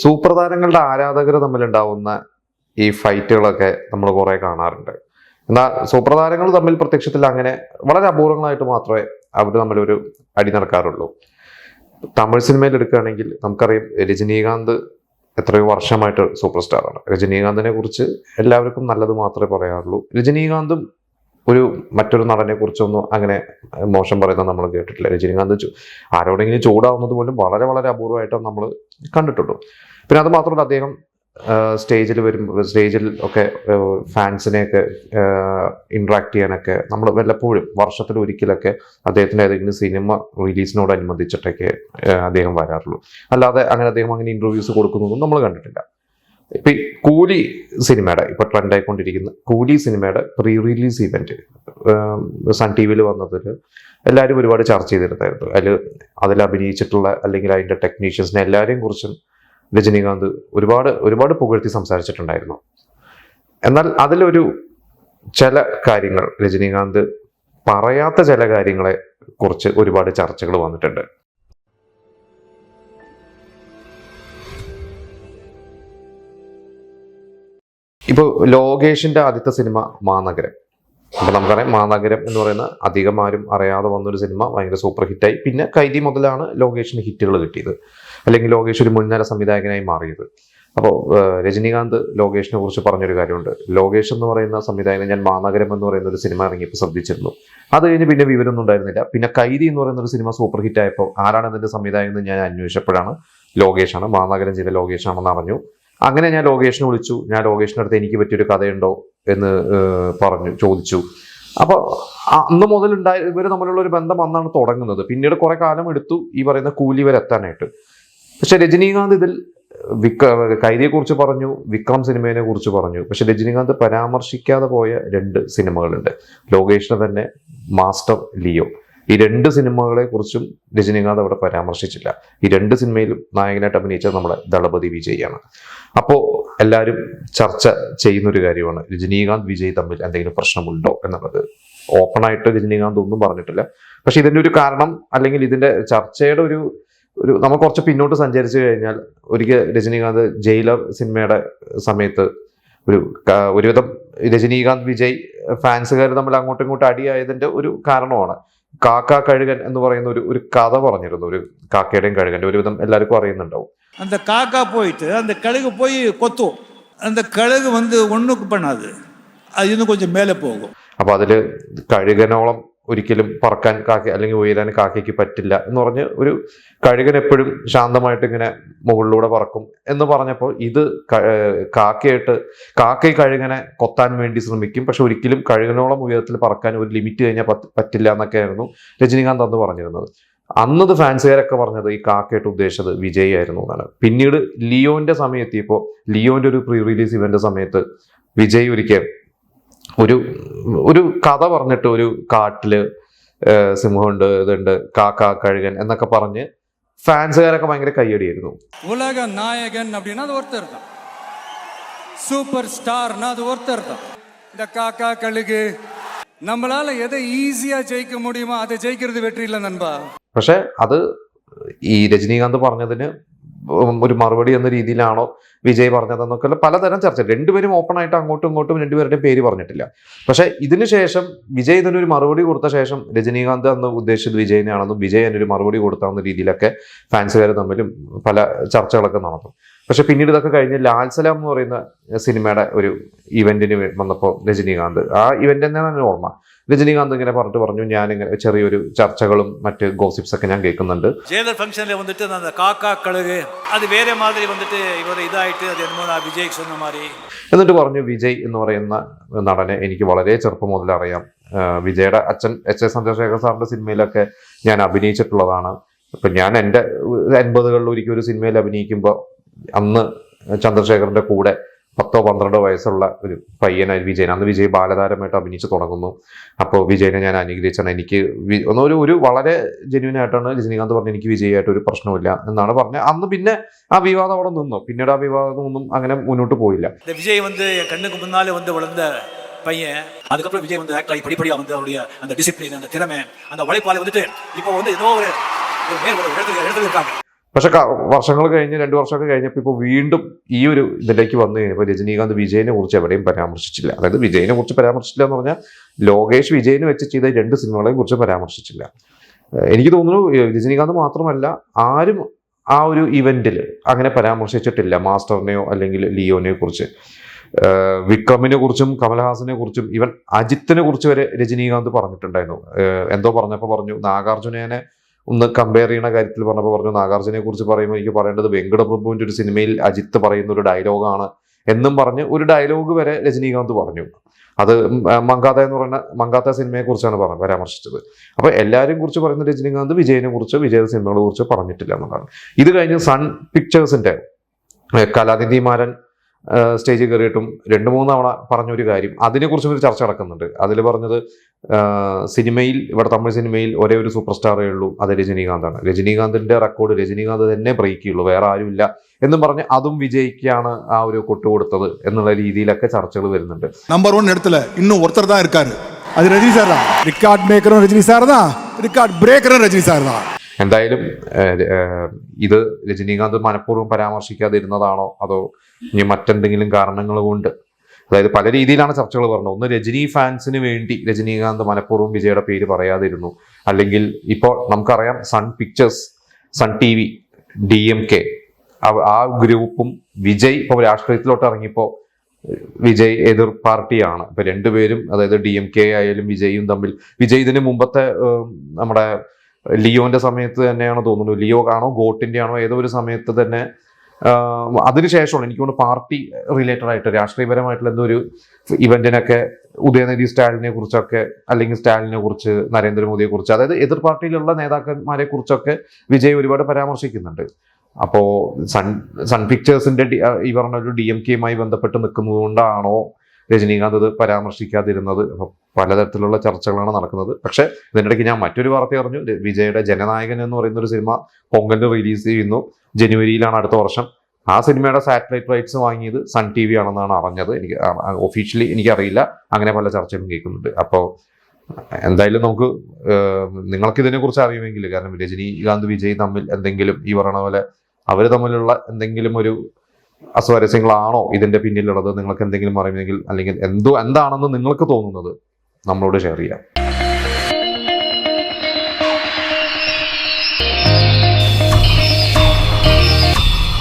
Super താരങ്ങളുടെ ആരാധകർ തമ്മിലുണ്ടാവുന്ന ഈ ഫൈറ്റുകളൊക്കെ നമ്മൾ കുറെ കാണാറുണ്ട്. എന്നാൽ സൂപ്പർ താരങ്ങൾ തമ്മിൽ പ്രത്യക്ഷത്തിൽ അങ്ങനെ വളരെ അപൂർവങ്ങളായിട്ട് മാത്രമേ അവർ തമ്മിൽ ഒരു അടി നടക്കാറുള്ളൂ. തമിഴ് സിനിമയിൽ എടുക്കുകയാണെങ്കിൽ നമുക്കറിയാം രജനീകാന്ത് എത്രയോ വർഷമായിട്ട് സൂപ്പർ സ്റ്റാറാണ്. രജനീകാന്തിനെ കുറിച്ച് എല്ലാവർക്കും നല്ലത് മാത്രമേ പറയാറുള്ളൂ. രജനീകാന്തും ഒരു മറ്റൊരു നടനെ കുറിച്ചൊന്നും അങ്ങനെ മോശം പറയുന്ന നമ്മൾ കേട്ടിട്ടില്ല. രജനീകാന്ത് ആരോടെങ്കിലും ചൂടാവുന്നത് പോലും വളരെ വളരെ അപൂർവമായിട്ടോ നമ്മൾ കണ്ടിട്ടുള്ളൂ. പിന്നെ അത് മാത്രമല്ല അദ്ദേഹം സ്റ്റേജിൽ വരുമ്പോൾ സ്റ്റേജിൽ ഒക്കെ ഫാൻസിനെയൊക്കെ ഇൻട്രാക്ട് ചെയ്യാനൊക്കെ നമ്മൾ വല്ലപ്പോഴും വർഷത്തിൽ ഒരിക്കലൊക്കെ അദ്ദേഹത്തിന്റെ ഏതെങ്കിലും സിനിമ റിലീസിനോടനുബന്ധിച്ചിട്ടൊക്കെ അദ്ദേഹം വരാറുള്ളൂ. അല്ലാതെ അങ്ങനെ അദ്ദേഹം അങ്ങനെ ഇന്റർവ്യൂസ് കൊടുക്കുന്നതൊന്നും നമ്മൾ കണ്ടിട്ടില്ല. ഇപ്പൊ കൂലി സിനിമയുടെ ഇപ്പൊ ട്രെൻഡായിക്കൊണ്ടിരിക്കുന്ന കൂലി സിനിമയുടെ pre release event Sun T വിയിൽ വന്നതിൽ എല്ലാവരും ഒരുപാട് ചർച്ച ചെയ്തിരുന്നായിരുന്നു. അതിൽ അതിൽ അഭിനയിച്ചിട്ടുള്ള അല്ലെങ്കിൽ അതിന്റെ ടെക്നീഷ്യൻസിനെ എല്ലാവരെയും കുറിച്ചും രജനീകാന്ത് ഒരുപാട് ഒരുപാട് പുകഴ്ത്തി സംസാരിച്ചിട്ടുണ്ടായിരുന്നു. എന്നാൽ അതിലൊരു ചില കാര്യങ്ങൾ രജനീകാന്ത് പറയാത്ത ചില കാര്യങ്ങളെ കുറിച്ച് ഒരുപാട് ചർച്ചകൾ വന്നിട്ടുണ്ട്. ഇപ്പോൾ ലോകേഷിന്റെ ആദ്യത്തെ സിനിമ മാനഗരം. അപ്പൊ നമുക്കറിയാം മാനഗരം എന്ന് പറയുന്ന അധികം ആരും അറിയാതെ വന്നൊരു സിനിമ ഭയങ്കര സൂപ്പർ ഹിറ്റായി പിന്നെ കൈതി മുതലാണ് ലോകേഷിന് ഹിറ്റുകൾ കിട്ടിയത്. അല്ലെങ്കിൽ ലോകേഷ് ഒരു മുൻനിര സംവിധായകനായി മാറിയത്. അപ്പോൾ രജനീകാന്ത് ലോകേഷിനെ കുറിച്ച് പറഞ്ഞൊരു കാര്യമുണ്ട്. ലോകേഷ് എന്ന് പറയുന്ന സംവിധായകൻ ഞാൻ മാനഗരം എന്ന് പറയുന്ന ഒരു സിനിമ ഇറങ്ങിയപ്പോൾ ശ്രദ്ധിച്ചിരുന്നു. അത് കഴിഞ്ഞ് പിന്നെ വിവരമൊന്നും ഉണ്ടായിരുന്നില്ല. പിന്നെ കൈതി എന്ന് പറയുന്ന ഒരു സിനിമ സൂപ്പർ ഹിറ്റ് ആയപ്പോൾ ആരാണ് ഇതിന്റെ സംവിധായകൻ എന്ന് ഞാൻ അന്വേഷിച്ചപ്പോഴാണ് ലോകേഷാണ് മാനഗരം ചെയ്ത ലോകേഷാണെന്ന് അറിഞ്ഞു. അങ്ങനെ ഞാൻ ലോകേഷിനെ വിളിച്ചു. ഞാൻ ലോകേഷിന്റെ അടുത്ത് എനിക്ക് പറ്റിയൊരു കഥയുണ്ടോ എന്ന് പറഞ്ഞു ചോദിച്ചു. അപ്പോൾ അന്ന് മുതൽ ഉണ്ടായ ഇവർ തമ്മിലുള്ള ഒരു ബന്ധം അന്നാണ് തുടങ്ങുന്നത്. പിന്നീട് കുറേ കാലം എടുത്തു ഈ പറയുന്ന കൂലി വരെ എത്താനായിട്ട്. പക്ഷെ രജനീകാന്ത് ഇതിൽ വിക്ര കൈതിയെക്കുറിച്ച് പറഞ്ഞു വിക്രം സിനിമയെ കുറിച്ച് പറഞ്ഞു. പക്ഷെ രജനീകാന്ത് പരാമർശിക്കാതെ പോയ രണ്ട് സിനിമകളുണ്ട്. ലോകേഷിന് തന്നെ മാസ്റ്റർ ലിയോ. ഈ രണ്ട് സിനിമകളെ കുറിച്ചും രജനീകാന്ത് അവിടെ പരാമർശിച്ചില്ല. ഈ രണ്ട് സിനിമയിലും നായകനായിട്ട് അഭിനയിച്ചത് നമ്മുടെ ദളപതി വിജയാണ്. അപ്പോൾ എല്ലാവരും ചർച്ച ചെയ്യുന്ന ഒരു കാര്യമാണ് രജനീകാന്ത് വിജയ് തമ്മിൽ എന്തെങ്കിലും പ്രശ്നമുണ്ടോ എന്നുള്ളത്. ഓപ്പണായിട്ട് രജനീകാന്ത് ഒന്നും പറഞ്ഞിട്ടില്ല. പക്ഷെ ഇതിന്റെ ഒരു കാരണം അല്ലെങ്കിൽ ഇതിന്റെ ചർച്ചയുടെ ഒരു ഒരു നമ്മൾ കുറച്ച് പിന്നോട്ട് സഞ്ചരിച്ചു കഴിഞ്ഞാൽ ഒരിക്കൽ രജനീകാന്ത് ജയിലർ സിനിമയുടെ സമയത്ത് ഒരു ഒരുവിധം രജനീകാന്ത് വിജയ് ഫാൻസുകാർ തമ്മിൽ അങ്ങോട്ടും ഇങ്ങോട്ടും അടിയായതിന്റെ ഒരു കാരണമാണ്. കാക്ക കഴുകൻ എന്ന് പറയുന്ന ഒരു ഒരു കഥ പറഞ്ഞിരുന്നു ഒരു കാക്കയുടെയും കഴുകന്റെ ഒരുവിധം എല്ലാവർക്കും അറിയുന്നുണ്ടാവും அந்த காக்கா போயிட்டு அந்த கழுகு போய் கொத்தும் அந்த கழுகு வந்து ஒன்றுக்கு பண்ணாது அது இன்னும் கொஞ்சம் மேலே போகும் അപ്പൊ അതില് കഴുകനോളം ഒരിക്കലും പറക്കാൻ കാക്ക അല്ലെങ്കിൽ ഉയരാൻ കാക്കയ്ക്ക് പറ്റില്ല എന്ന് പറഞ്ഞ് ഒരു കഴുകൻ എപ്പോഴും ശാന്തമായിട്ട് ഇങ്ങനെ മുകളിലൂടെ പറക്കും എന്ന് പറഞ്ഞപ്പോൾ ഇത് കാക്കയായിട്ട് കാക്ക കഴുകനെ കൊത്താൻ വേണ്ടി ശ്രമിക്കും. പക്ഷെ ഒരിക്കലും കഴുകനോളം ഉയരത്തിൽ പറക്കാൻ ഒരു ലിമിറ്റ് കഴിഞ്ഞാൽ പറ്റ് പറ്റില്ല എന്നൊക്കെയായിരുന്നു രജനീകാന്ത് അന്ന് പറഞ്ഞിരുന്നത്. അന്നത് ഫാൻസുകാരൊക്കെ പറഞ്ഞത് ഈ കാക്കയായിട്ട് ഉദ്ദേശിച്ചത് വിജയ് ആയിരുന്നു എന്നാണ്. പിന്നീട് ലിയോന്റെ സമയത്ത് ഇപ്പോൾ ലിയോന്റെ ഒരു പ്രീ റിലീസ് ഇവന്റ് സമയത്ത് വിജയ് ഒരിക്കൽ ഒരു ഒരു കഥ പറഞ്ഞിട്ട് ഒരു കാട്ടില് ഏഹ് സിംഹമുണ്ട് ഇതുണ്ട് കാക്ക കഴുകൻ എന്നൊക്കെ പറഞ്ഞ് ഫാൻസുകാരൊക്കെ ഭയങ്കര കയ്യടിയായിരുന്നു உலக நாயகன் அப்படின்னா அது ஒருத்தர் தான் சூப்பர் ஸ்டார்னா அது ஒருத்தர் தான் இந்த காக்கா கழுகு நம்மளால எதை ஈஸியா ஜெயிக்க முடியுமோ அதை ஜெயிக்கிறது வெற்றி இல்லை நண்பா പക്ഷെ അത് ഈ രജനീകാന്ത് പറഞ്ഞതിന് ഒരു മറുപടി എന്ന രീതിയിലാണോ വിജയ് പറഞ്ഞതെന്നൊക്കെ പലതരം ചർച്ച രണ്ടുപേരും ഓപ്പൺ ആയിട്ട് അങ്ങോട്ടും ഇങ്ങോട്ടും രണ്ടുപേരുടെയും പേര് പറഞ്ഞിട്ടില്ല. പക്ഷേ ഇതിനുശേഷം വിജയ് ഇതിനൊരു മറുപടി കൊടുത്ത ശേഷം രജനീകാന്ത് അന്ന് ഉദ്ദേശിച്ചത് വിജയനെയാണെന്നും വിജയ് അതിനൊരു മറുപടി കൊടുത്ത രീതിയിലൊക്കെ ഫാൻസുകാർ തമ്മിലും പല ചർച്ചകളൊക്കെ നടന്നു. പക്ഷെ പിന്നീട് ഇതൊക്കെ കഴിഞ്ഞ് ലാൽസലാം എന്ന് പറയുന്ന സിനിമയുടെ ഒരു ഇവന്റിന് വന്നപ്പോൾ രജനീകാന്ത്. ആ ഇവന്റ് തന്നെയാണ് ഓർമ്മ. രജനീകാന്ത് ഇങ്ങനെ പറഞ്ഞിട്ട് പറഞ്ഞു ഞാൻ ഇങ്ങനെ ചെറിയൊരു ചർച്ചകളും മറ്റ് ഗോസിപ്സ് ഒക്കെ ഞാൻ കേൾക്കുന്നുണ്ട്. ജയിലർ ഫംഗ്ഷനിൽ വന്നിട്ട് അത് വേറെ മാതിരി വന്നിട്ട് ഇവർ ഇതായിട്ട് വിജയ് മാറി എന്നിട്ട് പറഞ്ഞു വിജയ് എന്ന് പറയുന്ന നടനെ എനിക്ക് വളരെ ചെറുപ്പം മുതൽ അറിയാം. വിജയുടെ അച്ഛൻ എച്ച് എസ് ചന്ദ്രശേഖർ സാറിന്റെ സിനിമയിലൊക്കെ ഞാൻ അഭിനയിച്ചിട്ടുള്ളതാണ്. ഇപ്പം ഞാൻ എന്റെ എൺപതുകളിൽ ഒരിക്കലും ഒരു സിനിമയിൽ അഭിനയിക്കുമ്പോൾ അന്ന് ചന്ദ്രശേഖറിന്റെ കൂടെ പത്തോ പന്ത്രണ്ടോ വയസ്സുള്ള ഒരു പയ്യനായി വിജയൻ അന്ന് വിജയ് ബാലതാരമായിട്ട് അഭിനയിച്ച് തുടങ്ങുന്നു അപ്പോൾ വിജയനെ ഞാൻ അനുഗ്രഹിച്ചാണ് എനിക്ക് വി- ഒന്ന് ഒരു ഒരു വളരെ ജെന്യൂൻ ആയിട്ടാണ് രജനീകാന്ത് പറഞ്ഞത് എനിക്ക് വിജയായിട്ട് ഒരു പ്രശ്നമില്ല എന്നാണ് പറഞ്ഞത് അന്ന് പിന്നെ ആ വിവാദം അവിടെ നിന്നു പിന്നീട് ആ വിവാദം ഒന്നും അങ്ങനെ മുന്നോട്ട് പോയില്ല இந்த விஜய் வந்து என் கண்ணுக்கு முன்னாலே வந்து வளர்ந்த பையன் அதுக்கப்புறம் விஜய் வந்து ஆக்ட் ஆகி படிப்படியாக வந்து அவருடைய அந்த டிசிப்ளின் அந்த திறமை அந்த உழைப்பால வந்துட்டு இப்போ வந்து ஏதோ ஒரு ஒரு மேல் ஒரு இடத்துல இடத்துல இருக்காங்க പക്ഷെ വർഷങ്ങൾ കഴിഞ്ഞ് രണ്ട് വർഷമൊക്കെ കഴിഞ്ഞപ്പോൾ ഇപ്പോൾ വീണ്ടും ഈ ഒരു ഇതിലേക്ക് വന്നു കഴിഞ്ഞപ്പോൾ രജനീകാന്ത് വിജയനെ കുറിച്ച് എവിടെയും പരാമർശിച്ചില്ല. അതായത് വിജയനെ കുറിച്ച് പരാമർശിച്ചില്ല എന്ന് പറഞ്ഞാൽ ലോകേഷ് വിജയനെ വെച്ച് ചെയ്ത രണ്ട് സിനിമകളെയും കുറിച്ച് പരാമർശിച്ചില്ല. എനിക്ക് തോന്നുന്നു രജനീകാന്ത് മാത്രമല്ല ആരും ആ ഒരു ഇവന്റിൽ അങ്ങനെ പരാമർശിച്ചിട്ടില്ല. മാസ്റ്ററിനെയോ അല്ലെങ്കിൽ ലിയോനെയോ കുറിച്ച്. വിക്രമിനെ കുറിച്ചും കമൽഹാസനെ കുറിച്ചും ഇവൻ അജിത്തിനെ കുറിച്ച് വരെ രജനീകാന്ത് പറഞ്ഞിട്ടുണ്ടായിരുന്നു. എന്തോ പറഞ്ഞപ്പോൾ പറഞ്ഞു നാഗാർജുനനെ ഒന്ന് കമ്പയർ ചെയ്യുന്ന കാര്യത്തിൽ പറഞ്ഞപ്പോൾ പറഞ്ഞു നാഗാർജുനെ കുറിച്ച് പറയുമ്പോൾ എനിക്ക് പറയേണ്ടത് വെങ്കടപ്രഭുവിന്റെ ഒരു സിനിമയിൽ അജിത്ത് പറയുന്ന ഒരു ഡയലോഗാണ് എന്നും പറഞ്ഞ് ഒരു ഡയലോഗ് വരെ രജനീകാന്ത് പറഞ്ഞു. അത് മങ്കാത്ത എന്ന് പറയുന്ന മങ്കാത്ത സിനിമയെ കുറിച്ചാണ് പറഞ്ഞത് പരാമർശിച്ചത്. അപ്പൊ എല്ലാവരും കുറിച്ച് പറയുന്ന രജനീകാന്ത് വിജയനെ കുറിച്ച് വിജയ സിനിമകളെ കുറിച്ച് പറഞ്ഞിട്ടില്ല എന്നുള്ളതാണ്. ഇത് കഴിഞ്ഞ് സൺ പിക്ചേഴ്സിന്റെ കലാനിധിമാരൻ സ്റ്റേജിൽ കയറിയിട്ടും രണ്ട് മൂന്ന് തവണ പറഞ്ഞൊരു കാര്യം അതിനെക്കുറിച്ചും ഒരു ചർച്ച നടക്കുന്നുണ്ട് അതിൽ പറഞ്ഞത് ഏഹ് സിനിമയിൽ ഇവിടെ തമിഴ് സിനിമയിൽ ഒരേ ഒരു സൂപ്പർ സ്റ്റാറേ ഉള്ളൂ അത് രജനീകാന്താണ് രജനീകാന്തിന്റെ റെക്കോർഡ് രജനീകാന്ത് തന്നെ ബ്രേക്ക് ചെയ്യുള്ളൂ വേറെ ആരുമില്ല എന്നും പറഞ്ഞ് അതും വിജയിക്കാണ് ആ ഒരു കൊട്ടു കൊടുത്തത് എന്നുള്ള രീതിയിലൊക്കെ ചർച്ചകൾ വരുന്നുണ്ട് நம்பர் ஒன் இடத்துல இன்னும் ஒருத்தர் தான் இருக்காரு அது ரஜினி சார் தான் ரிக்கார்ட் மேக்கரும் ரஜினி சார் தான் ரிக்கார்ட் பிரேக்கரும் ரஜினி சார் தான் എന്തായാലും ഇത് രജനീകാന്ത് മനഃപൂർവം പരാമർശിക്കാതിരുന്നതാണോ? അതോ ഇനി മറ്റെന്തെങ്കിലും കാരണങ്ങൾ കൊണ്ട്? അതായത് പല രീതിയിലാണ് ചർച്ചകൾ പറഞ്ഞത് ഒന്ന് രജനി ഫാൻസിന് വേണ്ടി രജനീകാന്ത് മനഃപൂർവം വിജയുടെ പേര് പറയാതിരുന്നു. അല്ലെങ്കിൽ ഇപ്പോൾ നമുക്കറിയാം Sun pictures Sun T V D M K. ആ ഗ്രൂപ്പും വിജയ് ഇപ്പോൾ രാഷ്ട്രീയത്തിലോട്ട് ഇറങ്ങിയപ്പോൾ വിജയ് എതിർ പാർട്ടിയാണ്. ഇപ്പൊ രണ്ടുപേരും അതായത് ഡി എം കെ ആയാലും വിജയും തമ്മിൽ വിജയ് ഇതിന് മുമ്പത്തെ നമ്മുടെ ലിയോന്റെ സമയത്ത് തന്നെയാണ് തോന്നുന്നു? ലിയോ ആണോ ഗോട്ടിന്റെ ആണോ ഏതോ ഒരു സമയത്ത് തന്നെ അതിനുശേഷമാണ് എനിക്ക് തോന്നുന്നു പാർട്ടി റിലേറ്റഡ് ആയിട്ട് രാഷ്ട്രീയപരമായിട്ടുള്ള എന്തോ ഒരു ഇവന്റിനൊക്കെ ഉദയനിധി സ്റ്റാലിനെ കുറിച്ചൊക്കെ അല്ലെങ്കിൽ സ്റ്റാലിനെ കുറിച്ച് നരേന്ദ്രമോദിയെ കുറിച്ച് അതായത് എതിർ പാർട്ടിയിലുള്ള നേതാക്കന്മാരെ കുറിച്ചൊക്കെ വിജയ് ഒരുപാട് പരാമർശിക്കുന്നുണ്ട്. അപ്പോ സൺ സൺ പിക്ചേഴ്സിന്റെ ഈ പറഞ്ഞ ഒരു ഡി എം കെയുമായി ബന്ധപ്പെട്ട് നിൽക്കുന്നത് കൊണ്ടാണോ രജനീകാന്ത് ഇത് പരാമർശിക്കാതിരുന്നത് പലതരത്തിലുള്ള ചർച്ചകളാണ് നടക്കുന്നത്. പക്ഷേ ഇതിനിടയ്ക്ക് ഞാൻ മറ്റൊരു വാർത്ത അറിഞ്ഞു. വിജയുടെ ജനനായകൻ എന്ന് പറയുന്ന ഒരു സിനിമ പൊങ്കലിന് റിലീസ് ചെയ്യുന്നു. ജനുവരിയിലാണ് അടുത്ത വർഷം. ആ സിനിമയുടെ സാറ്റലൈറ്റ് റൈറ്റ്സ് വാങ്ങിയത് സൺ ടി വി ആണെന്നാണ് അറിഞ്ഞത്. എനിക്ക് ഒഫീഷ്യലി എനിക്കറിയില്ല. അങ്ങനെ പല ചർച്ചകളും കേൾക്കുന്നുണ്ട്. അപ്പോൾ എന്തായാലും നമുക്ക് നിങ്ങൾക്ക് ഇതിനെ കുറിച്ച് അറിയുമെങ്കിൽ കാരണം രജനീകാന്ത് വിജയ് തമ്മിൽ എന്തെങ്കിലും ഈ പറയണ പോലെ അവർ തമ്മിലുള്ള എന്തെങ്കിലും ഒരു അസ്വാരസ്യങ്ങളാണോ ഇതിന്റെ പിന്നിലുള്ളത്? നിങ്ങൾക്ക് എന്തെങ്കിലും അറിയുമെങ്കിൽ അല്ലെങ്കിൽ എന്തോ എന്താണെന്ന് നിങ്ങൾക്ക് തോന്നുന്നത് നമ്മളോട് ഷെയർ ചെയ്യാം.